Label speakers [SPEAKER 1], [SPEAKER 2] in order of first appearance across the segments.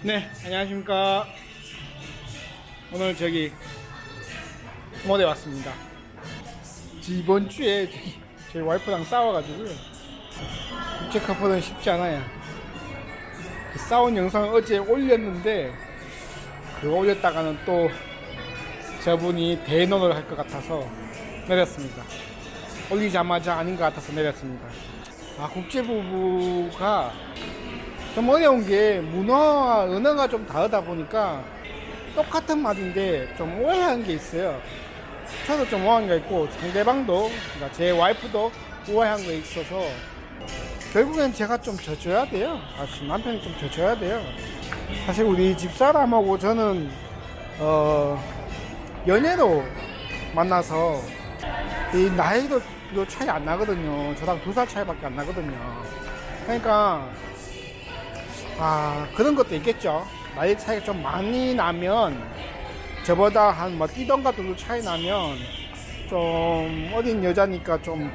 [SPEAKER 1] 네, 안녕하십니까. 오늘 저기 모대 왔습니다. 이번 주에 저희 와이프랑 싸워가지고요. 국제 커플은 쉽지 않아요. 그 싸운 영상을 어제 올렸는데 그거 올렸다가는 또 저분이 대노를 할것 같아서 내렸습니다. 올리자마자 아닌 것 같아서 내렸습니다. 아, 국제부부가 좀 어려운 게 문화와 언어가 좀 다르다 보니까 똑같은 말인데 좀 오해한 게 있어요. 저도 좀 오해한 게 있고 상대방도 그러니까 제 와이프도 오해한 게 있어서 결국엔 제가 좀 져줘야 돼요. 사실 남편이 좀 져줘야 돼요. 사실 우리 집사람하고 저는 어 연애로 만나서 이 나이도 도 차이 안 나거든요. 저랑 두 살 차이밖에 안 나거든요. 그러니까 아 그런 것도 있겠죠. 나이 차이가 좀 많이 나면 저보다 한뭐 뛰던가 정도 차이 나면 좀 어린 여자니까 좀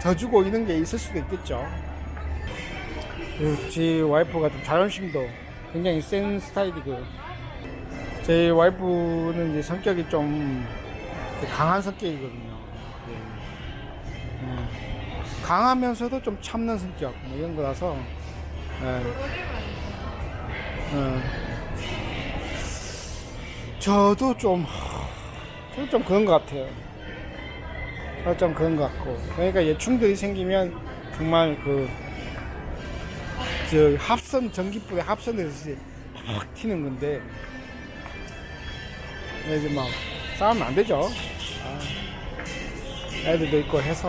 [SPEAKER 1] 져주고 이런 게 있을 수도 있겠죠. 제 와이프가 좀 자존심도 굉장히 센 스타일이고요. 제 와이프는 이제 성격이 좀 강한 성격이거든요. 예. 음, 강하면서도 좀 참는 성격 뭐 이런 거라서 예. 예. 저도 좀 저도 좀 그런 것 같아요. 저도 좀 그런 것 같고 그러니까 예충들이 생기면 정말 그 저 합선 전기불에 합선에서 팍 튀는 건데 이제 막 싸우면 안 되죠. 아, 애들도 있고 해서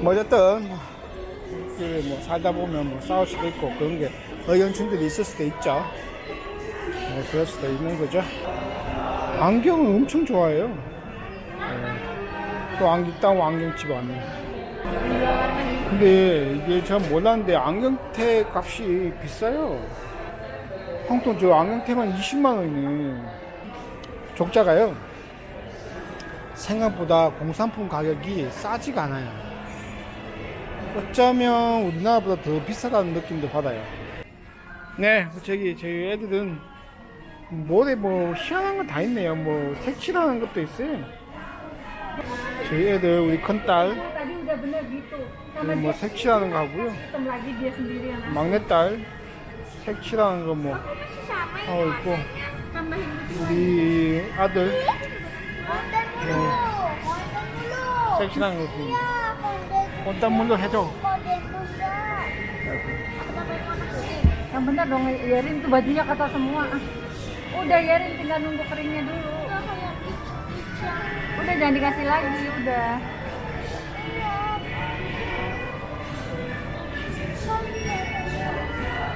[SPEAKER 1] 뭐 어쨌든 뭐 살다 보면 뭐 싸울 수도 있고 그런 게 의연충들이 있을 수도 있죠. 뭐 그럴 수도 있는 거죠. 안경을 엄청 좋아해요. 네. 또 안경 따고 안경집 왔네. 근데 이게 전 몰랐는데 안경테 값이 비싸요. 홍통 저 안경테만 20만 원이네. 적자가요. 생각보다 공산품 가격이 싸지가 않아요. 어쩌면 우리나라보다 더 비싸다는 느낌도 받아요. 네, 저기 저희 애들은 뭐래 뭐 희한한 거다 있네요. 뭐 색칠하는 것도 있어요. 저희 애들 우리 큰딸 뭐 색칠하는 거 하고요.
[SPEAKER 2] ngasih.
[SPEAKER 1] 막내 딸 색칠하는 거 뭐 하고 있고. 우리 아들
[SPEAKER 3] dulu
[SPEAKER 1] 색칠하는 거
[SPEAKER 3] konten
[SPEAKER 1] 꽃단물로 해줘.
[SPEAKER 3] konten juga kita main mana sih
[SPEAKER 2] Yang bener dong, Yerin tuh bajunya kata semua. Ah, Udah Yerin tinggal nunggu keringnya dulu.
[SPEAKER 3] Nggak kayak kicau
[SPEAKER 2] Udah jangan dikasih lagi, udah.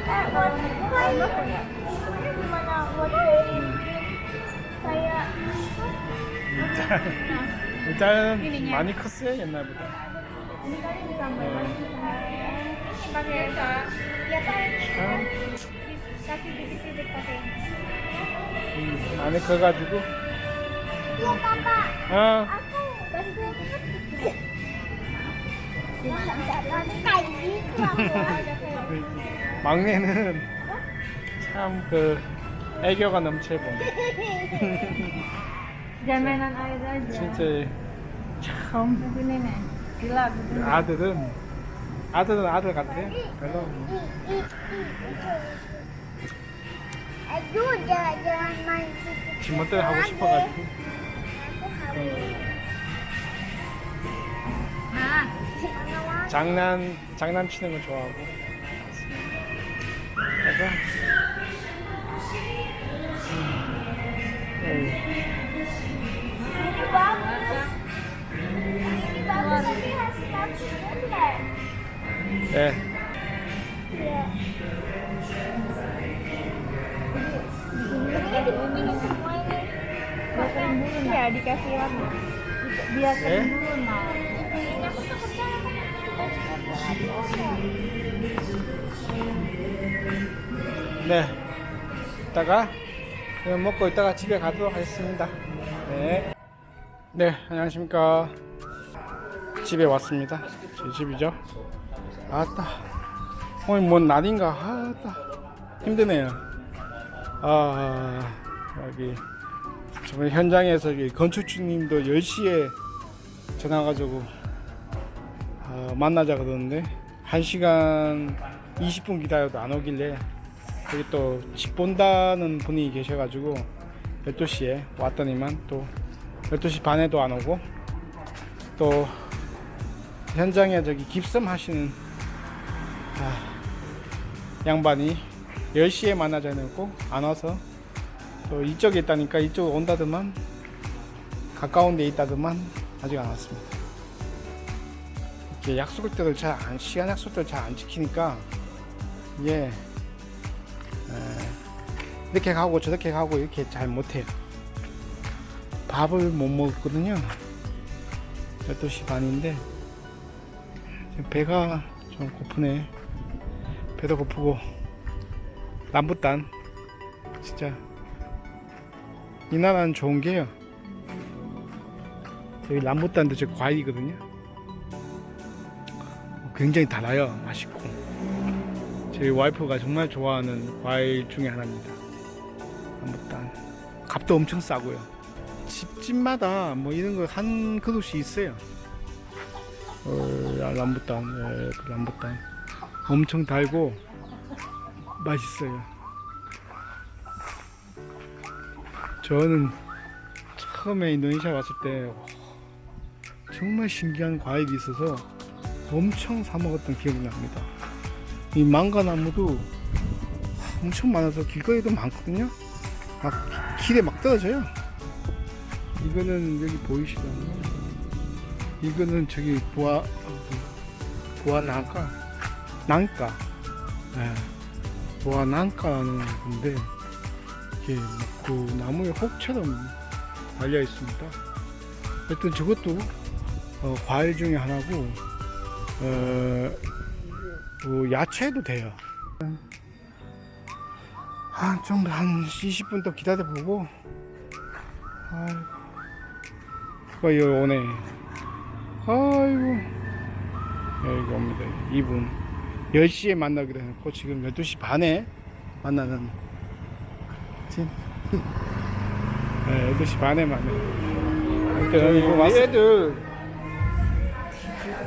[SPEAKER 3] eh buat bukan ini gimana buat kayak kayak
[SPEAKER 1] 일단은 많이 컸어요 옛날보다.
[SPEAKER 3] ini
[SPEAKER 1] 아, 음, 아,
[SPEAKER 3] gitu aku ada kayak
[SPEAKER 1] 막내는 참 그 애교가
[SPEAKER 2] air aja.
[SPEAKER 1] 진짜 참.
[SPEAKER 2] Gila.
[SPEAKER 1] 아들은 아들은 아들 같아. 별로. 지멋대로 하고 싶어가지고.
[SPEAKER 3] Mana
[SPEAKER 1] 장난 장난 치는 거 좋아하고. 그래서 음, 네.
[SPEAKER 2] Ya,
[SPEAKER 1] Eh? 네. 이따가 먹고 이따가 집에 가도록 하겠습니다. 네. 네, 안녕하십니까. 집에 왔습니다. 제 집이죠. 아따. 오늘 뭔 날인가? 아따. 힘드네요. 아 여기 정말 현장에서 이 건축주님도 10시에 전화 가지고 아, 만나자 그러는데 1시간 20분 기다려도 안 오길래 여기 또 집 본다는 분이 계셔가지고 12시에 왔더니만 또 12시 반에도 안 오고 또 현장에 저기 깁섬 하시는 아, 양반이 10시에 만나자 해놓고 안 와서 또 이쪽에 있다니까 이쪽 온다더만 가까운 데 있다더만 아직 안 왔습니다. 이렇게 약속들을 잘 안, 시간 약속들을 잘안 지키니까 예 이렇게 가고 저렇게 가고 이렇게 잘 못해요. 밥을 못 먹었거든요. 12시 반인데 배가 좀 고프네. 배도 고프고 남부단 진짜 이 나라는 좋은 게요. 여기 남부단도 저 과일이거든요. 굉장히 달아요. 맛있고. 저희 와이프가 정말 좋아하는 과일 중에 하나입니다. rambutan. 값도 엄청 싸고요. 집집마다 뭐 이런 거 한 그릇이 있어요. 어, 람부탄, 예, 그 람부탄. 엄청 달고 맛있어요. 저는 처음에 인도네시아 왔을 때 정말 신기한 과일이 있어서 엄청 사 먹었던 기억이 납니다. 이 망가 나무도 엄청 많아서 길거리도 많거든요. 막 길에 막 떨어져요. 이거는 여기 보이시나요? 이거는 저기 보아 보아 난가 난가. 네. 보아 난가는 건데 이게 막그 나무에 혹처럼 달려 있습니다. 하여튼 저것도 어, 과일 중에 하나고 어, 그 야채도 돼요. 한좀한 20분 더 기다려 보고. 아이고. 거의 오네. 아이고. 여기 옵니다. 2분 10시에 만나기로 해놓고 지금 12시 반에 만나는 진 네, 12시 반에 일단 우리 애들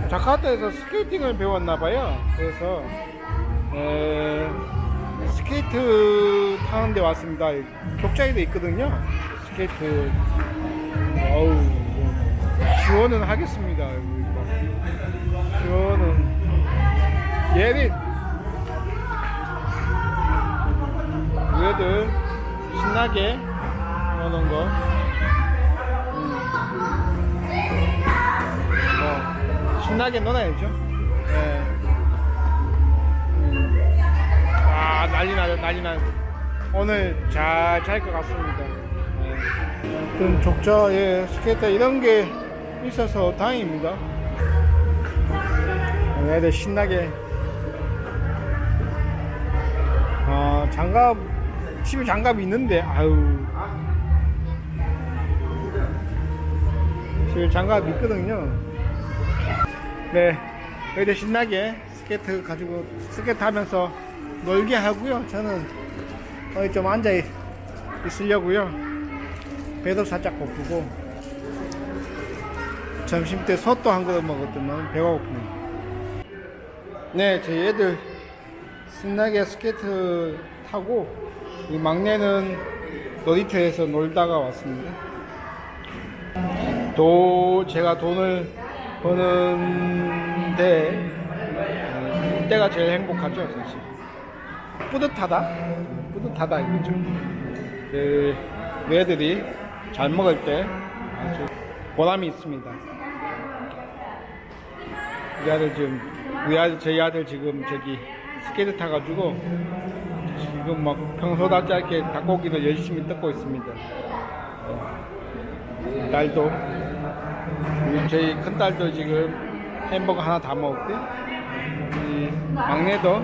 [SPEAKER 1] 자카르타에서 스케이팅을 배웠나봐요 그래서 에, 스케이트 타는 데 왔습니다. 족자에도 있거든요. 스케이트. 어우, 지원은 하겠습니다. 지원은. 예린! 얘들 신나게 노는 거. 음. 뭐, 신나게 놀아야죠. 네. 아 난리 나죠 난리 나죠 오늘 잘 잘 것 같습니다 네. 어떤 족자에 스케이터 이런 게 있어서 다행입니다 애들 신나게 아 장갑 집에 장갑이 있는데 아유 집에 장갑이 있거든요 네 애들 신나게 스케이트 가지고 스케이트 하면서 놀게 하고요. 저는 어디 좀 앉아 있- 있으려고요. 배도 살짝 고프고 점심 때 솥도 한 그릇 먹었더만 배가 고프네. 네, 제 애들 신나게 스케이트 타고 이 막내는 놀이터에서 놀다가 왔습니다. 또 제가 돈을 버는데 어, 그때가 제일 행복하죠, 사실. 뿌듯하다? 뿌듯하다 이거죠. 그 애들이 잘 먹을 때 아주 보람이 있습니다. 우리 아들 지금 우리 아들 저희 아들 지금 저기 스케이트 타가지고 지금 막 평소답지 않게 닭고기를 열심히 뜯고 있습니다. 네. 딸도 저희 큰 딸도 지금 햄버거 하나 다 먹었고 이 막내도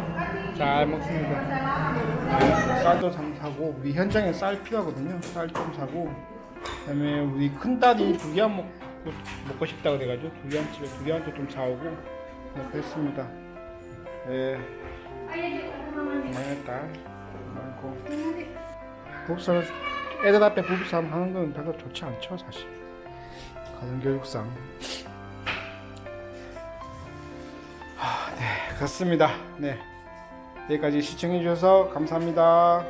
[SPEAKER 1] 잘 먹습니다. 네, 쌀도 좀 사고 우리 현장에 쌀 필요하거든요. 쌀 좀 사고 그다음에 우리 큰 딸이 두리안 먹고 먹고 싶다 그래가지고 두리안 집에 두리안도 좀 사오고 뭐 그랬습니다. 네. 막내 딸 많고 부부싸움 애들 앞에 부부싸움 하는 건 별로 좋지 않죠 사실. 가정교육상. 아, 네 그렇습니다. 네. 여기까지 시청해 주셔서 감사합니다